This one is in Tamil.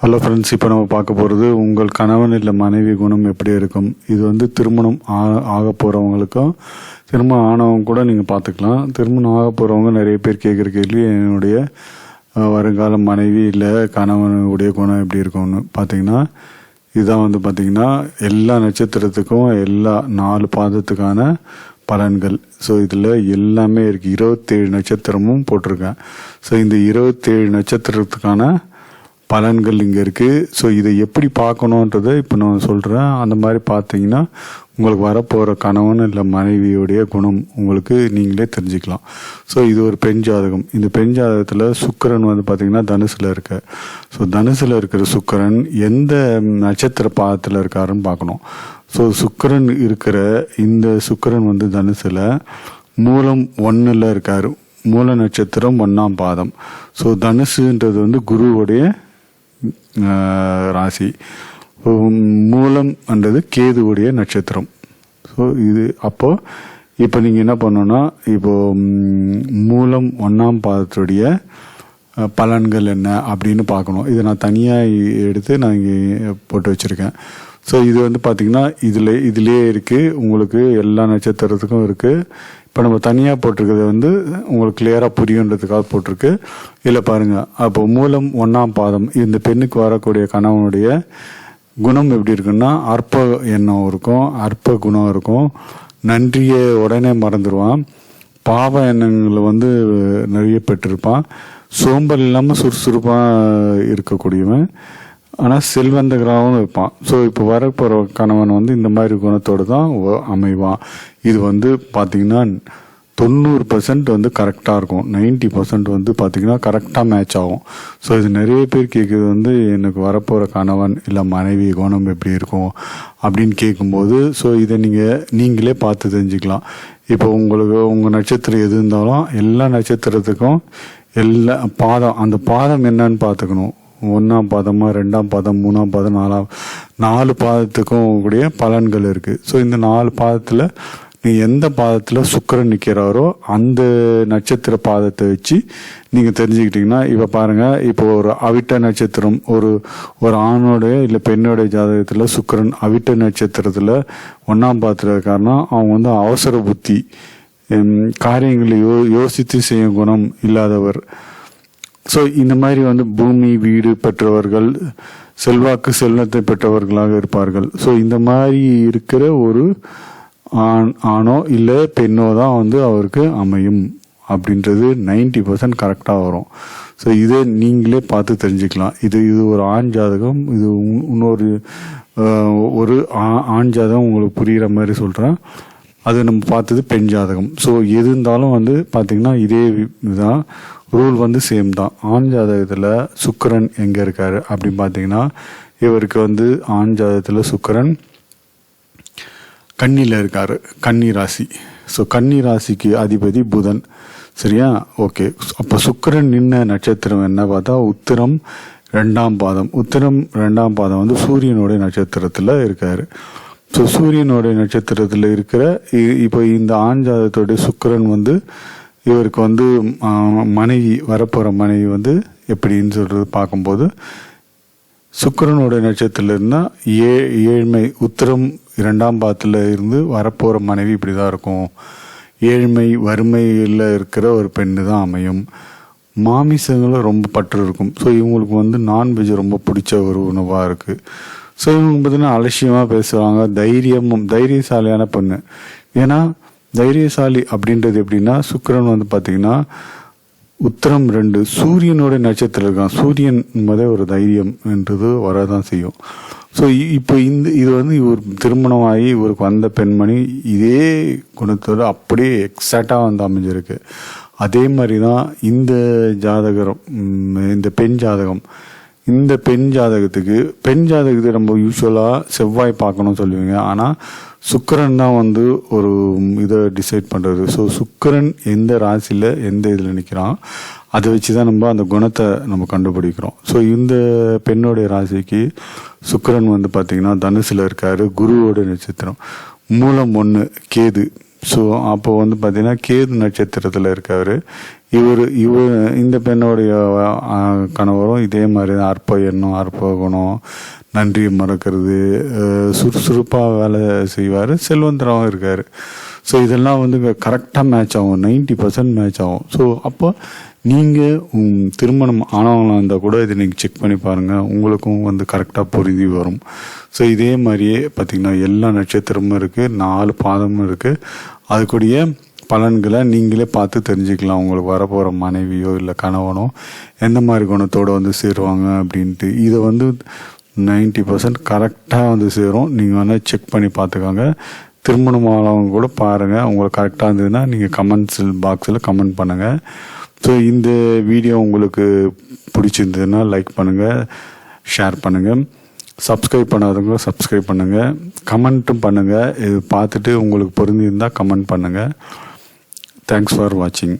ஹலோ ஃப்ரெண்ட்ஸ் இப்போ நம்ம பார்க்க போகிறது உங்கள் கணவன் இல்லை மனைவி குணம் எப்படி இருக்கும்? இது வந்து திருமணம் ஆ- ஆக போகிறவங்களுக்கும் திருமணம் ஆனவங்க கூட நீங்கள் பார்த்துக்கலாம். திருமணம் ஆக போகிறவங்க நிறைய பேர் கேட்குற கேள்வி என்னுடைய வருங்கால மனைவி இல்லை கணவனுடைய குணம் எப்படி இருக்கும்னு பார்த்தீங்கன்னா இதுதான் வந்து பார்த்திங்கன்னா எல்லா நட்சத்திரத்துக்கும் எல்லா நாலு பாதத்துக்கான பலன்கள். ஸோ இதில் எல்லாமே இருக்குது இருபத்தேழு நட்சத்திரமும் போட்டிருக்கேன். ஸோ இந்த இருபத்தேழு நட்சத்திரத்துக்கான பலன்கள் இங்கே இருக்குது ஸோ இதை எப்படி பார்க்கணுன்றதை இப்போ நான் சொல்கிறேன் அந்த மாதிரி பார்த்தீங்கன்னா உங்களுக்கு வரப்போகிற கணவன் இல்லை மனைவியுடைய குணம் உங்களுக்கு நீங்களே தெரிஞ்சுக்கலாம். ஸோ இது ஒரு பெண் ஜாதகம். இந்த பெண் ஜாதகத்தில் சுக்கிரன் வந்து பார்த்திங்கன்னா தனுசில் இருக்க. ஸோ தனுசில் இருக்கிற சுக்கிரன் எந்த நட்சத்திர பாதத்தில் இருக்காருன்னு பார்க்கணும். ஸோ சுக்கரன் இருக்கிற இந்த சுக்கிரன் வந்து தனுசில் மூலம் ஒன்றில் இருக்கார். மூல நட்சத்திரம் ஒன்றாம் பாதம். ஸோ தனுசுன்றது வந்து குருவுடைய ராசி. மூலம் என்றது கேதுவுடைய நட்சத்திரம். ஸோ இது அப்போது இப்போ நீங்கள் என்ன பண்ணணும்னா இப்போ மூலம் ஒன்றாம் பாதத்துடைய பலன்கள் என்ன அப்படின்னு பார்க்கணும். இதை நான் தனியாக எடுத்து நான் இங்கே போட்டு வச்சுருக்கேன். ஸோ இது வந்து பார்த்திங்கன்னா இதில் இதுலேயே இருக்குது உங்களுக்கு எல்லா நட்சத்திரத்துக்கும் இருக்குது இப்போ நம்ம தனியாக போட்டிருக்கிறது வந்து உங்களுக்கு கிளியராக புரியுன்றதுக்காக போட்டிருக்கு. இதில் பாருங்கள் அப்போ மூலம் ஒன்றாம் பாதம் இந்த பெண்ணுக்கு வரக்கூடிய கணவனுடைய குணம் எப்படி இருக்குன்னா அற்ப எண்ணம் இருக்கும் அற்ப குணம் இருக்கும். நன்றியை உடனே மறந்துடுவான் பாவ எண்ணங்களை வந்து நிறைய பெற்றிருப்பான். சோம்பல் இல்லாமல் சுறுசுறுப்பாக இருக்கக்கூடியவன். ஆனால் செல்வந்தகராகவும் இருப்பான். ஸோ இப்போ வரப்போகிற கணவன் வந்து இந்த மாதிரி குணத்தோடு தான் அமைவான். இது வந்து பார்த்தீங்கன்னா தொண்ணூறு பர்சன்ட் வந்து கரெக்டாக இருக்கும். நைன்டி பர்சன்ட் வந்து பார்த்தீங்கன்னா கரெக்டாக மேட்ச் ஆகும். ஸோ இது நிறைய பேர் கேட்குறது வந்து எனக்கு வரப்போகிற கணவன் இல்லை மனைவி குணம் எப்படி இருக்கும்? அப்படின்னு கேட்கும்போது ஸோ இதை நீங்கள் நீங்களே பார்த்து தெரிஞ்சுக்கலாம். இப்போ உங்களுக்கு உங்கள் நட்சத்திரம் எது இருந்தாலும் எல்லா நட்சத்திரத்துக்கும் எல்லா பாதம் அந்த பாதம் என்னன்னு பார்த்துக்கணும். ஒன்றாம் பாதமாக ரெண்டாம் பாதம் மூணாம் பாதம் நாலாம் நாலு பாதத்துக்கும் கூடிய பலன்கள் இருக்குது ஸோ இந்த நாலு பாதத்தில் நீ எந்த பாதத்தில் சுக்கரன் நிற்கிறாரோ அந்த நட்சத்திர பாதத்தை வச்சு நீங்கள் தெரிஞ்சுக்கிட்டிங்கன்னா இப்போ பாருங்கள் இப்போ ஒரு அவிட்ட நட்சத்திரம் ஒரு ஒரு ஆணோடைய இல்லை பெண்ணோடைய ஜாதகத்தில் சுக்கரன் அவிட்ட நட்சத்திரத்தில் ஒன்றாம் பாதத்தில் இருக்காருன்னா அவங்க வந்து அவசர புத்தி காரியங்களை யோ யோசித்து செய்யும் குணம் இல்லாதவர். ஸோ இந்த மாதிரி வந்து பூமி வீடு பெற்றவர்கள் செல்வாக்கு செல்வத்தை பெற்றவர்களாக இருப்பார்கள். ஸோ இந்த மாதிரி இருக்கிற ஒரு ஆண் ஆணோ இல்லை பெண்ணோ தான் வந்து அவருக்கு அமையும். அப்படின்றது நைன்டி பர்சன்ட் கரெக்டாக வரும். ஸோ இதை நீங்களே பார்த்து தெரிஞ்சுக்கலாம். இது இது ஒரு ஆண் ஜாதகம் இது இன்னொரு ஒரு ஆ- ஆண் ஜாதகம் உங்களுக்கு புரிகிற மாதிரி சொல்கிறேன் அது நம்ம பார்த்தது பெண் ஜாதகம். ஸோ எது இருந்தாலும் வந்து பார்த்திங்கன்னா இதே இதுதான். ரூல் வந்து சேம் தான். ஆண் ஜாதகத்தில் சுக்கிரன் எங்கே இருக்கார் அப்படின்னு பார்த்தீங்கன்னா இவருக்கு வந்து ஆண் ஜாதகத்தில் சுக்கரன் கன்னியில் இருக்கார். கன்னி ராசி. ஸோ கன்னி ராசிக்கு அதிபதி புதன். சரியா? ஓகே அப்போ சுக்கரன் நின்ன நட்சத்திரம் என்ன பார்த்தா உத்திரம் ரெண்டாம் பாதம். உத்திரம் ரெண்டாம் பாதம் வந்து சூரியனுடைய நட்சத்திரத்தில் இருக்கார். ஸோ சூரியனுடைய நட்சத்திரத்தில் இருக்கிற இ- இப்போ இந்த ஆண் ஜாதகத்தோடைய சுக்கிரன் வந்து இவருக்கு வந்து மனைவி வரப்போகிற மனைவி வந்து எப்படின்னு சொல்கிறது பார்க்கும்போது சுக்கிரனோட நட்சத்திரத்தில் இருந்தால் ஏ ஏழ்மை உத்திரம் இரண்டாம் பாத்தில் இருந்து வரப்போகிற மனைவி இப்படி தான் இருக்கும். ஏழ்மை வறுமையில் இருக்கிற ஒரு பெண்ணு தான் அமையும். மாமிசங்களும் ரொம்ப பற்று இருக்கும். ஸோ இவங்களுக்கு வந்து நான்வெஜ் ரொம்ப பிடிச்ச ஒரு உணவாக இருக்குது ஸோ இவங்க பார்த்தீங்கன்னா அலட்சியமாக பேசுவாங்க. தைரியமும் தைரியசாலியான பொண்ணு. ஏன்னா தைரியசாலி அப்படின்றது எப்படின்னா சுக்கரன் வந்து பார்த்தீங்கன்னா உத்தரம் ரெண்டு சூரியனோட நட்சத்திரம் இருக்கான். சூரியன் என்பதே ஒரு தைரியம் என்றது வரதான் செய்யும். ஸோ இப்போ இந்த இது வந்து இவர் திருமணம் ஆகி இவருக்கு வந்த பெண்மணி இதே குணத்தோடு அப்படியே எக்ஸாக்டாக வந்து அமைஞ்சிருக்கு. அதே மாதிரி தான் இந்த ஜாதகரம் இந்த பெண் ஜாதகம். இந்த பெண் ஜாதகத்துக்கு பெண் ஜாதகத்தை நம்ம யூஸ்வலாக செவ்வாய் பார்க்கணும்னு சொல்லுவீங்க. ஆனால் சுக்கிரன் தான் வந்து ஒரு இதை டிசைட் பண்ணுறது ஸோ சுக்கிரன் எந்த ராசியில் எந்த இதில் நிற்கிறான் அதை வச்சு தான் நம்ம அந்த குணத்தை நம்ம கண்டுபிடிக்கிறோம். ஸோ இந்த பெண்ணுடைய ராசிக்கு சுக்கிரன் வந்து பார்த்திங்கன்னா தனுசில் இருக்கார் குருவோட நட்சத்திரம். மூலம் ஒன்று கேது. ஸோ அப்போ வந்து பார்த்தீங்கன்னா கேது நட்சத்திரத்தில் இருக்கார். இவர் இவர் இந்த பெண்ணுடைய கணவரும் இதே மாதிரி தான் அற்ப எண்ணம் அற்ப குணம் நன்றியை மறக்கிறது சுறுசுறுப்பாக வேலை செய்வார் செல்வந்தராகவும் இருக்கார். ஸோ இதெல்லாம் வந்து கரெக்டாக மேட்ச் ஆகும் நைன்டி பர்சன்ட் மேட்ச் ஆகும். ஸோ அப்போ நீங்கள் திருமணம் ஆனவங்களாக இருந்தால் கூட இதை நீங்கள் செக் பண்ணி பாருங்கள் உங்களுக்கும் வந்து கரெக்டாக பொருந்தி வரும். ஸோ இதே மாதிரியே பார்த்திங்கன்னா எல்லா நட்சத்திரமும் இருக்குது நாலு பாதமும் இருக்குது அதுக்குடைய பலன்களை நீங்களே பார்த்து தெரிஞ்சுக்கலாம். உங்களுக்கு வரப்போகிற மனைவியோ இல்லை கணவனோ எந்த மாதிரி குணத்தோடு வந்து சேருவாங்க அப்படின்ட்டு. இதை வந்து நைன்டி பர்சன்ட் கரெக்டாக வந்து சேரும். நீங்கள் வேணால் செக் பண்ணி பார்த்துக்கோங்க. திருமணம் ஆனவங்க கூட பாருங்கள் உங்களுக்கு கரெக்டாக இருந்ததுன்னா நீங்கள் கமெண்ட்ஸ் பாக்ஸில் கமெண்ட் பண்ணுங்கள் ஸோ இந்த வீடியோ உங்களுக்கு பிடிச்சிருந்ததுன்னா லைக் பண்ணுங்கள் ஷேர் பண்ணுங்கள் சப்ஸ்கிரைப் பண்ணாதவங்க சப்ஸ்கிரைப் பண்ணுங்கள் கமெண்ட்டும் பண்ணுங்கள் இது பார்த்துட்டு உங்களுக்கு பொருந்திருந்தால் கமெண்ட் பண்ணுங்கள் தேங்க்ஸ் ஃபார் வாட்சிங்